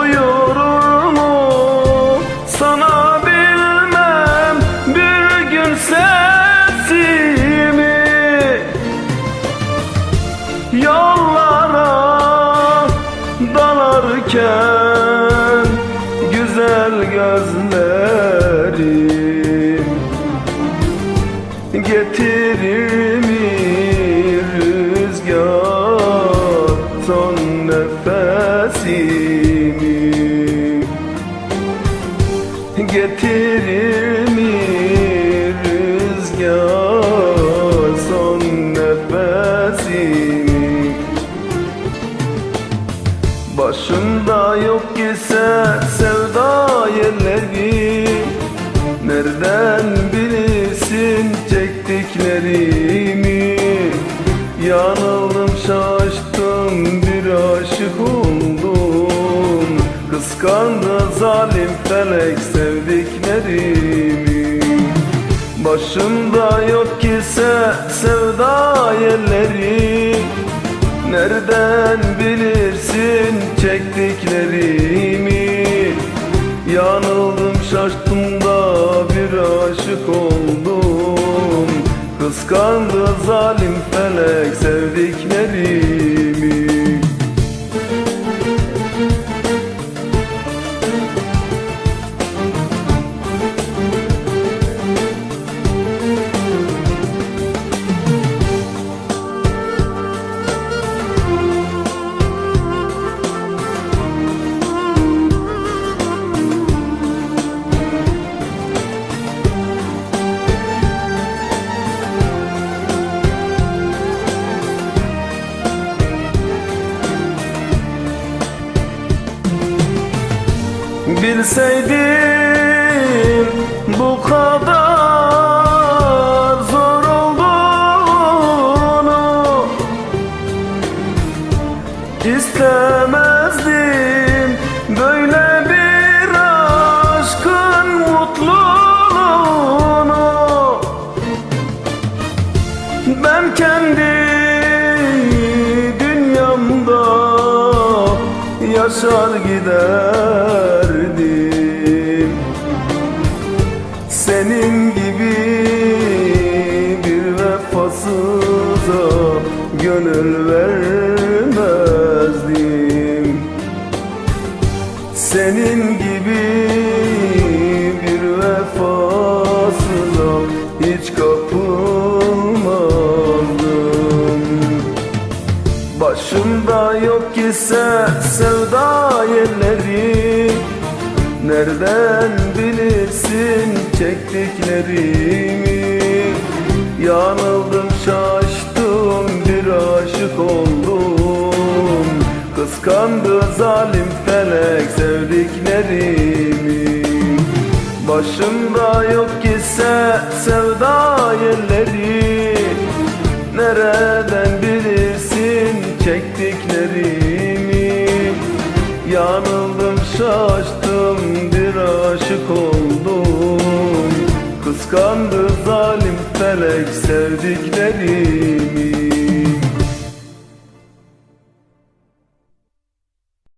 boyu Yanıldım şaştım bir aşık oldum. Kıskandı zalim felek sevdiklerimi. Başımda yok ise sevda yerleri. Nereden bilirsin çektiklerimi? Yanıldım şaştım da bir aşık oldum Kıskandı zalim felek sevdiklerimi Bilseydim bu kadar zor olduğunu İstemezdim. Böyle bir aşkın mutluluğunu Ben kendi dünyamda yaşar giderdim hiç kapılmazdım Başımda yok ise sevda yerleri Nereden bilirsin çektiklerimi? Yanıldım şaştım bir aşık oldum. Kıskandı zalim felek sevdiklerimi. Başımda yok ise sevda yerleri Nereden bilirsin çektiklerimi? Yanıldım şaştım bir aşık oldum. Kıskandı zalim felek sevdiklerimi